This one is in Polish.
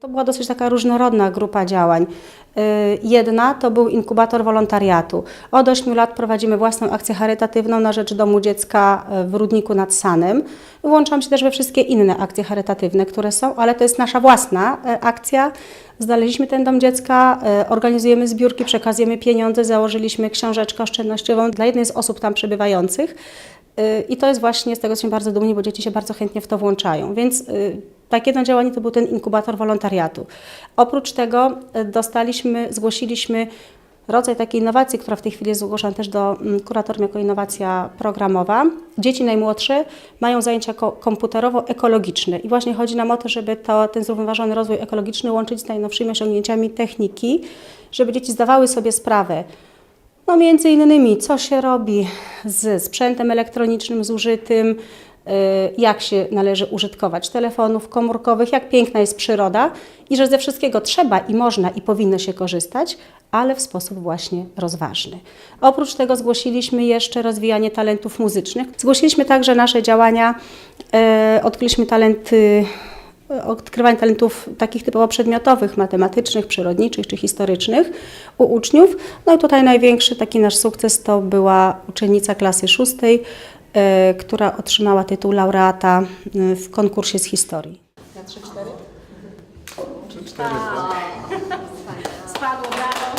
To była dosyć taka różnorodna grupa działań. Y, Jedna to był inkubator wolontariatu. Od 8 lat prowadzimy własną akcję charytatywną na rzecz Domu Dziecka w Rudniku nad Sanem. Włączam się też we wszystkie inne akcje charytatywne, które są, ale to jest nasza własna e, akcja. Znaleźliśmy ten Dom Dziecka, organizujemy zbiórki, przekazujemy pieniądze, założyliśmy książeczkę oszczędnościową dla jednej z osób tam przebywających. Y, I to jest właśnie, z tego jesteśmy bardzo dumni, bo dzieci się bardzo chętnie w to włączają. Więc takie jedno działanie to był ten inkubator wolontariatu. Oprócz tego y, dostaliśmy, zgłosiliśmy rodzaj takiej innowacji, która w tej chwili jest zgłoszona też do mm, kuratorium jako innowacja programowa. Dzieci najmłodsze mają zajęcia ko- komputerowo-ekologiczne i właśnie chodzi nam o to, żeby to, ten zrównoważony rozwój ekologiczny łączyć z najnowszymi osiągnięciami techniki, żeby dzieci zdawały sobie sprawę, no między innymi, co się robi z sprzętem elektronicznym zużytym, jak się należy użytkować telefonów komórkowych, jak piękna jest przyroda i że ze wszystkiego trzeba i można i powinno się korzystać, ale w sposób właśnie rozważny. Oprócz tego zgłosiliśmy jeszcze rozwijanie talentów muzycznych. Zgłosiliśmy także nasze działania, y, odkryliśmy talenty odkrywanie talentów takich typowo przedmiotowych, matematycznych, przyrodniczych czy historycznych u uczniów. No i tutaj największy taki nasz sukces to była uczennica klasy szóstej, która otrzymała tytuł laureata e, w konkursie z historii. Na 3-4? Spadło, brawo.